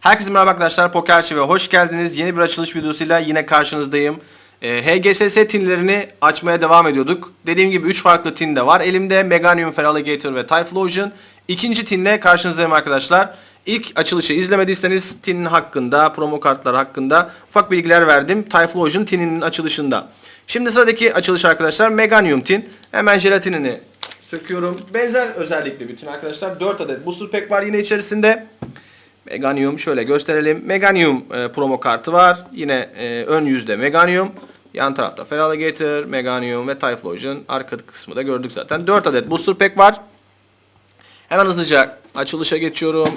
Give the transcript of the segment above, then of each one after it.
Herkese merhaba arkadaşlar. Pokerçi ve hoş geldiniz. Yeni bir açılış videosuyla yine karşınızdayım. Ee, HGSS tinlerini açmaya devam ediyorduk. Dediğim gibi 3 farklı tin de var. Elimde Meganium, Feraligator ve Typhlosion. İkinci tinle karşınızdayım arkadaşlar. İlk açılışı izlemediyseniz tinin hakkında, promo kartlar hakkında ufak bilgiler verdim. Typhlosion tininin açılışında. Şimdi sıradaki açılış arkadaşlar Meganium tin. Hemen jelatinini söküyorum. Benzer özellikli bir tin arkadaşlar. 4 adet booster pack var yine içerisinde. Meganium şöyle gösterelim. Meganium e, promo kartı var. Yine e, ön yüzde Meganium. Yan tarafta Feraligator, Meganium ve Typhlosion. Arka kısmı da gördük zaten. 4 adet booster pack var. Hemen hızlıca açılışa geçiyorum.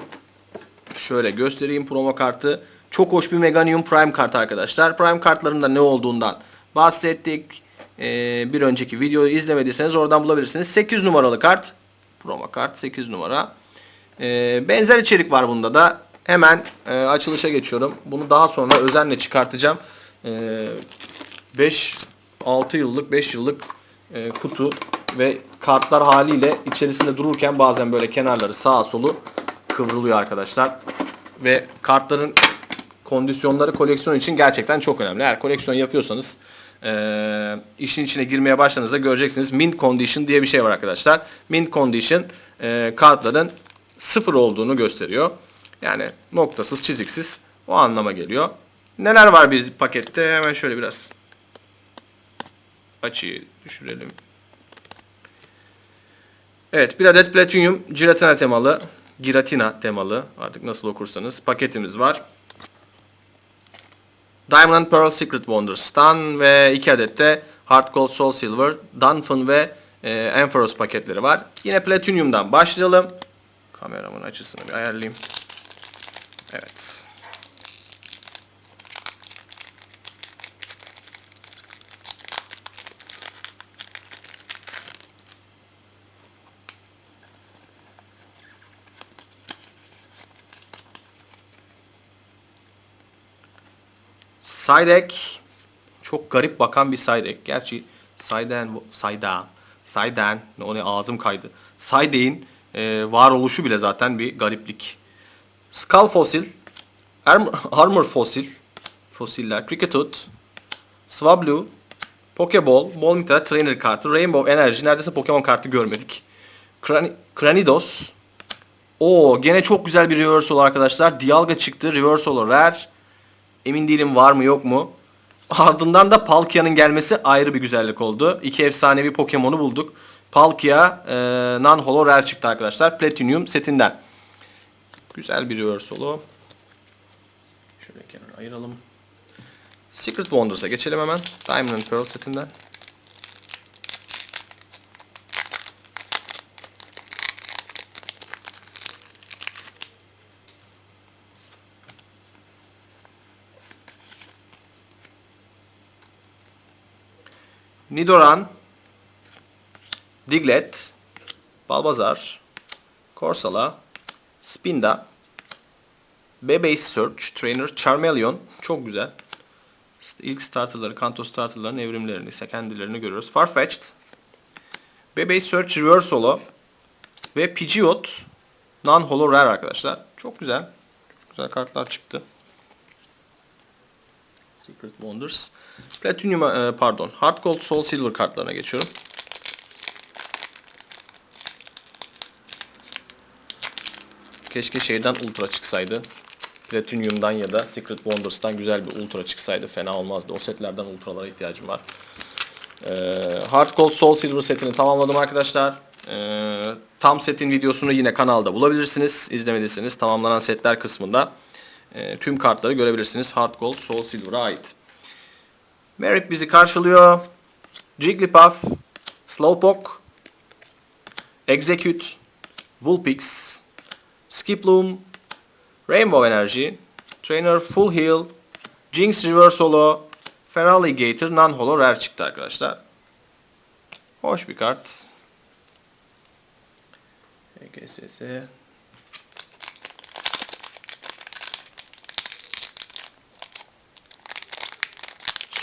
Şöyle göstereyim promo kartı. Çok hoş bir Meganium Prime kart arkadaşlar. Prime kartlarında ne olduğundan bahsettik. Ee, bir önceki videoyu izlemediyseniz oradan bulabilirsiniz. 8 numaralı kart. Promo kart 8 numara. Ee, benzer içerik var bunda da. Hemen e, açılışa geçiyorum. Bunu daha sonra özenle çıkartacağım. Ee, 5 6 yıllık 5 yıllık e, kutu ve kartlar haliyle içerisinde dururken bazen böyle kenarları sağa solu kıvrılıyor arkadaşlar. Ve kartların kondisyonları koleksiyon için gerçekten çok önemli. Eğer koleksiyon yapıyorsanız e, işin içine girmeye başladığınızda göreceksiniz. Mint condition diye bir şey var arkadaşlar. Mint condition e, kartların sıfır olduğunu gösteriyor. Yani noktasız, çiziksiz o anlama geliyor. Neler var biz pakette? Hemen şöyle biraz açıyı düşürelim. Evet bir adet Platinum Giratina temalı, Giratina temalı artık nasıl okursanız paketimiz var. Diamond and Pearl Secret Wonders'tan ve iki adet de Hard Gold Soul Silver, Dunfin ve e, Ampharos paketleri var. Yine Platinum'dan başlayalım. Kameramın açısını bir ayarlayayım. Evet. Sidek çok garip bakan bir Sidek. Gerçi Sayden Sayda Sayden o ne ağzım kaydı. Sidek'in e, varoluşu bile zaten bir gariplik. Skull fosil, Armor, fosil, fosiller, Cricketut, Swablu, Pokeball, Molnita Trainer kartı, Rainbow Energy. Neredeyse Pokemon kartı görmedik. Krani, Kranidos. O gene çok güzel bir reversal arkadaşlar. Dialga çıktı. Reversal rare. Emin değilim var mı yok mu. Ardından da Palkia'nın gelmesi ayrı bir güzellik oldu. İki efsanevi Pokemon'u bulduk. Palkia e, non-holo rare çıktı arkadaşlar. Platinum setinden. Güzel bir reversal o. Şöyle kenara ayıralım. Secret Wonders'a geçelim hemen. Diamond and Pearl setinden. Nidoran, Diglett, Balbazar, Corsola, Spinda, Bebe Search, Trainer, Charmeleon. Çok güzel. İlk starterları, Kanto starterların evrimlerini ise kendilerini görüyoruz. Farfetch'd, Bebe Search Reverse Holo ve Pidgeot Non-Holo Rare arkadaşlar. Çok güzel. Çok güzel kartlar çıktı. Secret Wonders. Platinum, e, pardon, Hard Gold Soul Silver kartlarına geçiyorum. Keşke şeyden Ultra çıksaydı. Platinum'dan ya da Secret Wonders'tan güzel bir Ultra çıksaydı fena olmazdı. O setlerden Ultra'lara ihtiyacım var. Ee, Hard Gold Soul Silver setini tamamladım arkadaşlar. Ee, tam setin videosunu yine kanalda bulabilirsiniz. İzlemediyseniz tamamlanan setler kısmında e, tüm kartları görebilirsiniz. Hard Gold Soul Silver'a ait. Merrick bizi karşılıyor. Jigglypuff, Slowpoke, Execute, Vulpix, Skiploom, Rainbow Energy, Trainer Full Heal, Jinx Reverse Holo, Feraligator Non-Holo Rare çıktı arkadaşlar. Hoş bir kart. EGSS.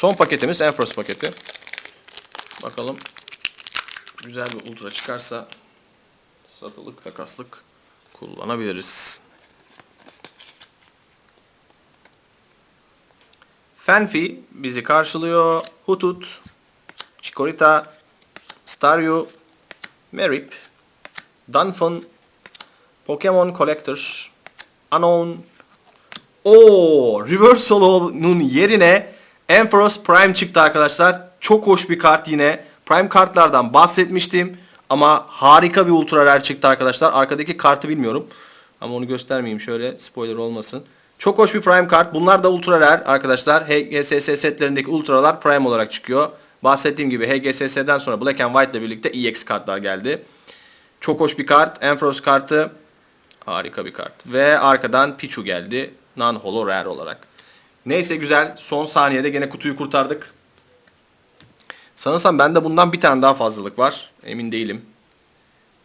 Son paketimiz Enfros paketi. Bakalım güzel bir ultra çıkarsa satılık takaslık kullanabiliriz. Fanfi bizi karşılıyor. Hutut, Chikorita, Staryu, Merip, Dunfun, Pokemon Collector, Unknown, o Reversal'ın yerine Ampharos Prime çıktı arkadaşlar. Çok hoş bir kart yine. Prime kartlardan bahsetmiştim. Ama harika bir Ultra Rare çıktı arkadaşlar. Arkadaki kartı bilmiyorum. Ama onu göstermeyeyim şöyle spoiler olmasın. Çok hoş bir Prime kart. Bunlar da Ultra Rare arkadaşlar. HGSS setlerindeki Ultralar Prime olarak çıkıyor. Bahsettiğim gibi HGSS'den sonra Black and White ile birlikte EX kartlar geldi. Çok hoş bir kart. Ampharos kartı Harika bir kart. Ve arkadan Pichu geldi. Non-holo rare olarak. Neyse güzel. Son saniyede gene kutuyu kurtardık. Sanırsam bende bundan bir tane daha fazlalık var. Emin değilim.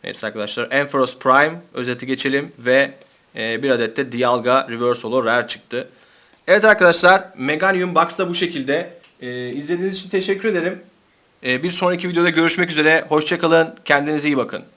Neyse arkadaşlar. Ampharos Prime özeti geçelim. Ve e, bir adet de Dialga Reverse Holo Rare çıktı. Evet arkadaşlar. Meganium Box da bu şekilde. E, izlediğiniz için teşekkür ederim. E, bir sonraki videoda görüşmek üzere. Hoşçakalın. Kendinize iyi bakın.